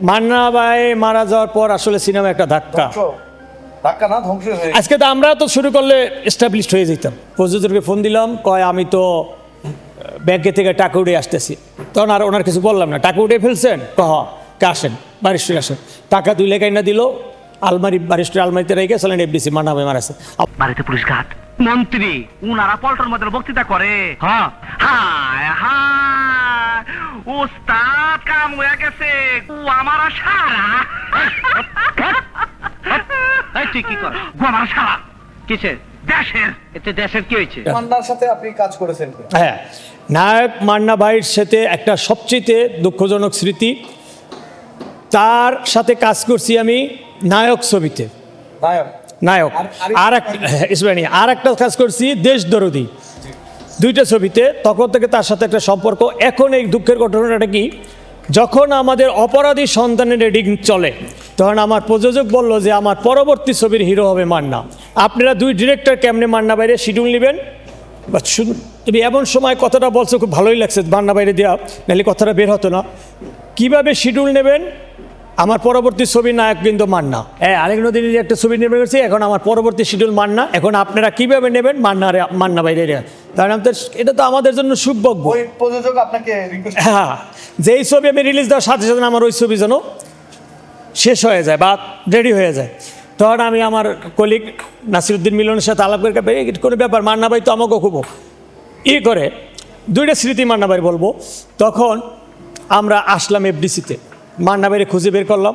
মান্না ভাই মারা যাওয়ার পর আসলে সিনেমা একটা ধাক্কা। ধাক্কা না ধ্বংস হয়ে আজকে তো আমরা তো শুরু করলে এস্টাবলিশড হয়ে যেতাম। প্রযোজককে ফোন দিলাম কয় আমি তো ব্যাংকে থেকে টাকা উঠে আসতেছি। তখন আর ওনার কিছু বললাম না। টাকা উঠে ফেলছেন? কহ কে আসেন? বারিস্ট্রি আসেন। টাকা দুই লেখাই না দিল। আলমারি বারিস্ট্রি আলমারিতে রেখে চলেন এফডিসি মান্না ভাই মারাছে বাড়িতে পুলিশ ঘাট মন্ত্রী উনারা পল্টন মধ্যে বক্তৃতা করে। হ্যাঁ হায় হায়। ওস্তাদ কাম হয়ে গেছে ও আমার সারা। তুই কি কর? ও আমার সারা। কিসে দেশের। এতে দেশের কি হয়েছে? মান্নার সাথে আপনি কাজ করেছেন হ্যাঁ নায়ক মান্না ভাইয়ের সাথে একটা সবচেয়ে দুঃখজনক স্মৃতি। তার সাথে কাজ করছি আমি নায়ক ছবিতে। নায়ক। নায়ক। আর- আর- আর এক আর একটা কাজ করছি দেশ দরদি। দুইটা ছবিতে, তখন থেকে তার সাথে একটা সম্পর্ক। এখন এই দুঃখের ঘটনাটা কি? যখন আমাদের অপরাধী সন্তানের রেডিং চলে, তখন আমার প্রযোজক বলল যে, আমার পরবর্তী ছবির হিরো হবে মান্না। আপনারা দুই ডিরেক্টর কেমনে মান্না বাইরে শিডিউল নেবেন? বা তুমি এমন সময় কথাটা বলছো, খুব ভালোই লাগছে মান্না বাইরে দেওয়া নাহলে কথাটা বের হতো না। কীভাবে শিডিউল নেবেন? আমার পরবর্তী ছবির নায়ক কিন্তু মান্না। হ্যাঁ আরেক নদীর একটা ছবি নির্মাণ করছি এখন আমার পরবর্তী শিডিউল মান্না। এখন আপনারা কীভাবে নেবেন? মান্না রে- মান্না বাইরে। কারণ আমাদের এটা তো আমাদের জন্য সুভোগ্য। ওই প্রযোজক আপনাকে রিকোয়েস্ট হ্যাঁ যেই ছবি আমি রিলিজ দেওয়ার সাথে সাথে আমার ওই ছবি যেন শেষ হয়ে যায় বা রেডি হয়ে যায়। তখন আমি আমার কলিগ নাসিরুদ্দিন মিলনের সাথে আলাপ করে কোনো ব্যাপার মান্না ভাই তো আমাকে খুব ই করে দুইটা স্মৃতি মান্না ভাই বলব। তখন আমরা আসলাম এফডিসিতে মান্না ভাইরে খুঁজে বের করলাম।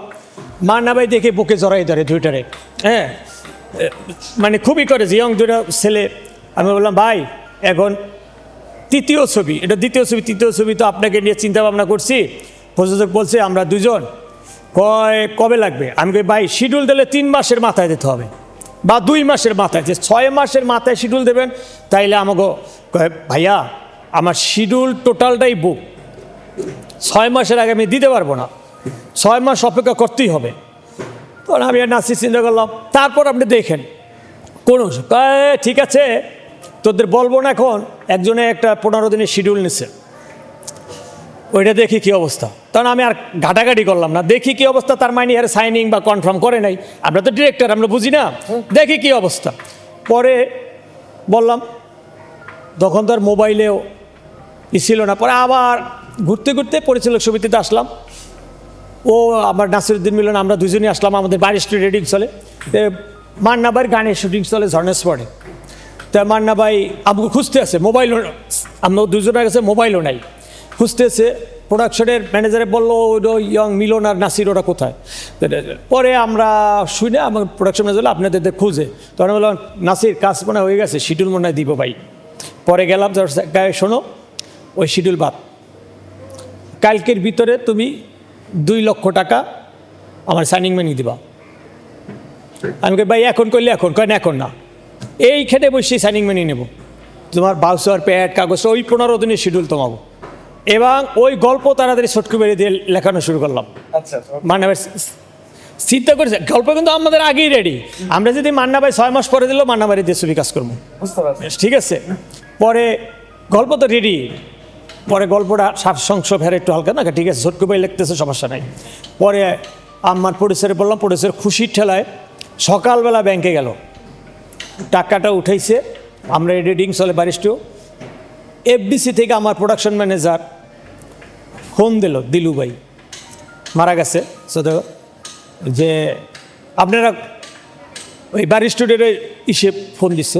মান্না ভাই দেখে বুকে জড়াই ধরে দুইটারে। হ্যাঁ মানে খুবই করে যে ইয়ং দুইটা ছেলে। আমি বললাম, ভাই, এখন তৃতীয় ছবি, এটা দ্বিতীয় ছবি, তৃতীয় ছবি তো আপনাকে নিয়ে চিন্তা ভাবনা করছি। প্রযোজক বলছে, আমরা দুজন কয়, কবে লাগবে? আমি কই, ভাই শিডিউল দিলে তিন মাসের মাথায় দিতে হবে। বা দুই মাসের মাথায়, যে ছয় মাসের মাথায় শিডিউল দেবেন, তাইলে আমাকে ভাইয়া, আমার শিডিউল টোটালটাই বুক ছয় মাসের আগে আমি দিতে পারব না। ছয় মাস অপেক্ষা করতেই হবে। তখন আমি নাচি চিন্তা করলাম, তারপর আপনি দেখেন। কোন ঠিক আছে, তোদের বলব না এখন, একজনে একটা পনেরো দিনের শিডিউল নিচ্ছে ওইটা দেখি কি অবস্থা। তখন আমি আর ঘাটাঘাটি করলাম না। দেখি কি অবস্থা, তার মানে আর সাইনিং বা কনফার্ম করে নাই। আমরা তো ডিরেক্টর আমরা বুঝি না। দেখি কি অবস্থা। পরে বললাম, তখন তো আর মোবাইলেও ছিল না। পরে আবার ঘুরতে ঘুরতে পরিচালক সমিতিতে আসলাম। ও আমার নাসিরুদ্দিন মিলন, আমরা দুজনই আসলাম, আমাদের বাড়ির রেডিং চলে। তে মান্না ভাইয়ের গানের শুটিং চলে ঝর্ণা স্পটে তা মান্না ভাই আমাকে খুঁজতে আছে মোবাইলও আমরা দুজনের কাছে মোবাইলও নাই। খুঁজতেছে প্রোডাকশনের ম্যানেজারে বলল ওই ইয়ং মিলন আর নাসির, ওরা কোথায়? পরে আমরা শুনে আমার প্রোডাকশন ম্যানেজার আপনাদের খুঁজে। তখন বললাম, নাসির, কাজ মনে হয় গেছে শিডিউল মনে হয় দিব ভাই। পরে গেলাম গায়ে শোনো, ওই শিডিউল বাদ। কালকের ভিতরে তুমি দুই লক্ষ টাকা আমার সাইনিং মানি দিবা। আমি কই ভাই এখন করলে এখন। কেন এখন না। এই এইখানে বসে সাইনিং মানি নেব। তোমার বাউসার প্যাড কাগজ ওই পনেরো দিনের শিডিউল তোমাবো। এবং ওই গল্প তাড়াতাড়ি ছটকু বেরিয়ে দিয়ে লেখানো শুরু করলাম। আচ্ছা মানে চিন্তা করেছে। গল্প কিন্তু আমাদের আগেই রেডি আমরা যদি মান্না ভাই ছয় মাস পরে দিলেও মান্না বাড়ি দিয়ে ছবি কাজ করব। ঠিক আছে? পরে গল্প তো রেডি পরে গল্পটা সারসংস ফেরে একটু হালকা, না, ঠিক আছে ছোটকু ভাই লিখতেছে, সমস্যা নাই। পরে আমার প্রডিউসারে বললাম প্রডিউসার খুশির ঠেলায় সকালবেলা ব্যাংকে গেল। টাকাটা উঠাইছে, আমরা এডিটিং চলে বারিস্টিও এফডিসি থেকে আমার প্রোডাকশন ম্যানেজার ফোন দিল, দিলু ভাই। মারা গেছে সদা যে আপনারা ওই বাড়ি স্টুডিওতে ইসে ফোন দিচ্ছে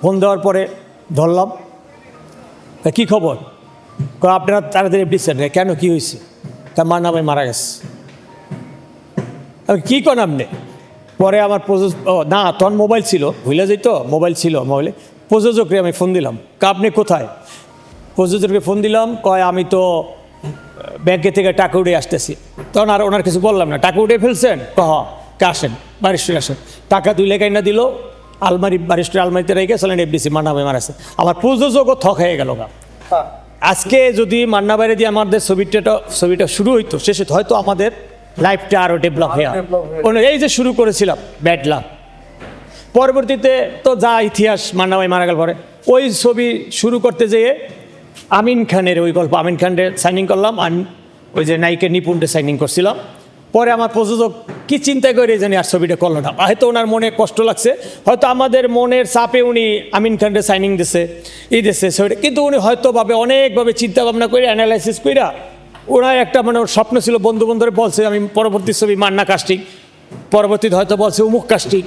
ফোন দেওয়ার পরে ধরলাম কী খবর? আপনারা তাড়াতাড়ি দিচ্ছেন কেন কি হয়েছে? তা মান্না ভাই মারা গেছে। কী করেন আপনি? পরে আমার প্রযোজ না, তখন মোবাইল ছিল, ভুলে যাই তো মোবাইল ছিল মোবাইলে প্রযোজককে আমি ফোন দিলাম, কা, আপনি কোথায়? প্রযোজককে ফোন দিলাম, কয়, আমি তো ব্যাংকে থেকে টাকা উঠে আসতেছি। তখন আর ওনার কিছু বললাম না, টাকা উঠে ফেলছেন? কহ কে আসেন? বারিস্ট্রি আসেন। টাকা তুই লেখাই না দিল, আলমারি বারিস্ট্রি আলমারিতে রেখে চলেন এফডিসি মান্না ভাই মারাছে আমার প্রযোজকও থক হয়ে গেল গা। হ্যাঁ। আজকে যদি মান্না বাইরে দিয়ে আমাদের ছবিটা ছবিটা শুরু হইতো শেষে হয়তো আমাদের লাইফটা আরও ডেভেলপ হয়ে এই যে শুরু করেছিলাম ব্যাড লাক পরবর্তীতে তো যা ইতিহাস মান্না ভাই মারা গেল পরে। ওই ছবি শুরু করতে যেয়ে আমিন খানের ওই গল্প আমিন খানের সাইনিং করলাম। আর ওই যে নায়িকের নিপুণটা সাইনিং করছিলাম। পরে আমার প্রযোজক কি চিন্তা করে জানি আর ছবিটা করল না। হয়তো ওনার মনে কষ্ট লাগছে হয়তো আমাদের মনের চাপে উনি আমিন খানরে সাইনিং দিছে ই দিছে ছবিটা। কিন্তু উনি হয়তো ভাবে অনেকভাবে চিন্তা ভাবনা করে অ্যানালাইসিস কইরা ওনার একটা মানে ওর স্বপ্ন ছিল বন্ধু বন্ধুরে বলছে আমি পরবর্তী ছবি মান্না কাস্টিং পরবর্তীতে হয়তো বলছে উমুক কাস্টিং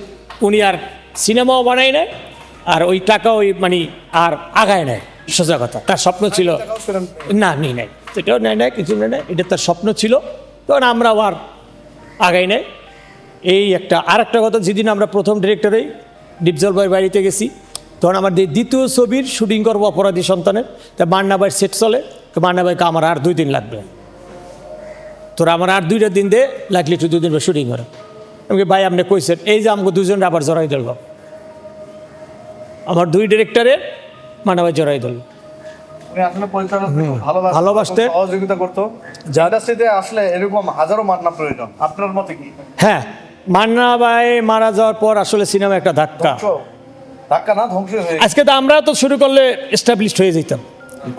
উনি আর সিনেমাও বানায় নেয় আর ওই টাকা ওই মানে আর আগায় নেয় সোজা কথা। তার স্বপ্ন ছিল না নেই। নাই এটাও নেয় নাই কিছু নেয় নাই। এটা তার স্বপ্ন ছিল। তখন আমরা আবার আগাই নেয়। এই একটা আর একটা কথা, যেদিন আমরা প্রথম ডিরেক্টরেই ডিপজল ভাই বাড়িতে গেছি, তখন আমার দ্বিতীয় ছবির শুটিং করব অপরাধী সন্তানের। তা মান্না ভাইয়ের সেট চলে। তো মান্না ভাইকে আমার আর দুই দিন লাগবে। তোরা আমার আর দুইটা দিন দে, লাগলি একটু দুই দিন শুটিং করে। আমি ভাই, আপনি কইছেন, এই যে আমাকে দুজন আবার জড়াই দিল আমার দুই ডিরেক্টরে মান্না ভাই জড়াই দিল উনি আসলে পরিচালক ভালোবাসতেন। সহযোগিতা করতো। ইন্ডাস্ট্রিতে আসলে এরকম হাজারো মান্না প্রয়োজন। আপনার মতে কি? হ্যাঁ মান্না ভাই মারা যাওয়ার পর আসলে সিনেমা একটা ধাক্কা। ধাক্কা না ধ্বংস হয়ে আজকে তো আমরা তো শুরু করলে এস্টাবলিশড হয়ে যেতাম।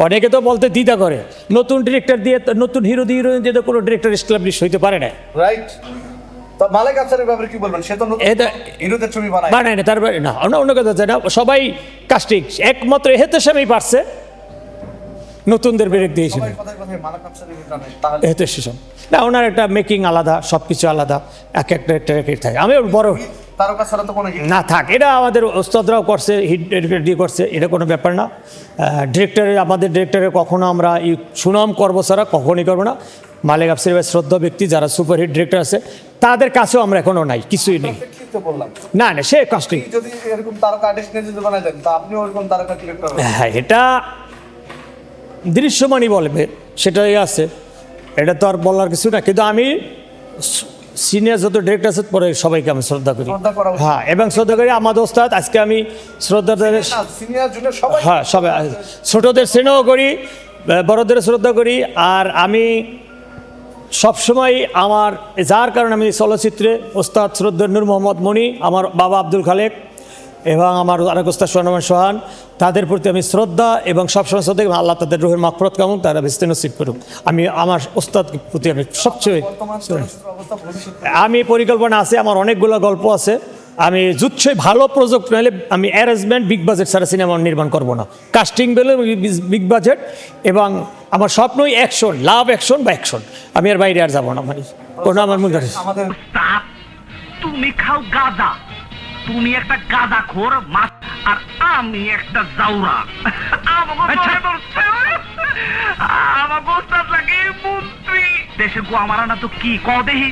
অনেকে তো বলতে দ্বিধা করে নতুন ডিরেক্টর দিয়ে নতুন হিরো দিয়ে হিরোইন দিয়ে তো কোনো ডিরেক্টর এস্টাবলিশ হইতে পারে না রাইট তো মালিক আফসারের ব্যাপারে কি বলবেন? সে তো হিরোদের ছবি বানায়। বানায় না অন্য কথা সবাই কাস্টিং একমাত্র হেতে স্বামী পারছে। নতুনদের ব্রেক দিয়েছিল সবাই কথায় কথায় মালিক আফসারের ভিতরে নেই। তাহলে হেতে শেষম না ওনার একটা মেকিং আলাদা সব কিছু আলাদা এক একটা একটা এক থাকে। আমি বড় না থাক এটা আমাদের ওস্তাদরাও করছে হিট দিয়ে করছে এটা কোনো ব্যাপার না। ডিরেক্টরের আমাদের ডিরেক্টরের কখনো আমরা সুনাম করব সারা কখনই করব না। মালিক আফসির ভাই শ্রদ্ধা ব্যক্তি যারা সুপারহিট ডিরেক্টর আছে তাদের কাছেও আমরা এখনও নাই কিছুই নেই। না না সে ডিরেক্টর হ্যাঁ এটা দৃশ্যমানই বলবে সেটাই আছে এটা তো আর বলার কিছু না কিন্তু আমি সিনিয়র যত ডিরেক্টর আছে পরে সবাইকে আমি শ্রদ্ধা করি শ্রদ্ধা করা উচিত। হ্যাঁ এবং শ্রদ্ধা করি আমাদের ওস্তাদ আজকে আমি শ্রদ্ধা হ্যাঁ সবাই ছোটদের স্নেহ করি বড়দের শ্রদ্ধা করি আর আমি সবসময় আমার যার কারণে আমি চলচ্চিত্রে ওস্তাদ শ্রদ্ধা নূর মোহাম্মদ মণি আমার বাবা আব্দুল খালেক এবং আমার আরেক ওস্তাদ সোহানমান সোহান তাদের প্রতি আমি শ্রদ্ধা এবং সবসময় শ্রদ্ধা এবং আল্লাহ তাদের রুহের মাকফরত কেমন তারা বেস্ত নসিব করুক। আমি আমার ওস্তাদকে প্রতি আমি সবচেয়ে আমি পরিকল্পনা আছে আমার অনেকগুলো গল্প আছে। আমি জুচ্ছই ভালো প্রজেক্ট নাহলে আমি অ্যারেঞ্জমেন্ট বিগ বাজেট ছাড়া সিনেমা নির্মাণ করব না। কাস্টিং বেলে বিগ বাজেট এবং আমার স্বপ্নই অ্যাকশন লাভ অ্যাকশন বা অ্যাকশন আমি আর বাইরে আর যাব না মানে কোনো আমার আমাদের তুমি খাও গাঁজা। তুমি একটা গাঁদাখোর মাছ আর আমি একটা জাউরা। আমার বস্তার ধরছে। লাগে মন্ত্রী। দেশে গো আমার না তো কি? ক দেহি?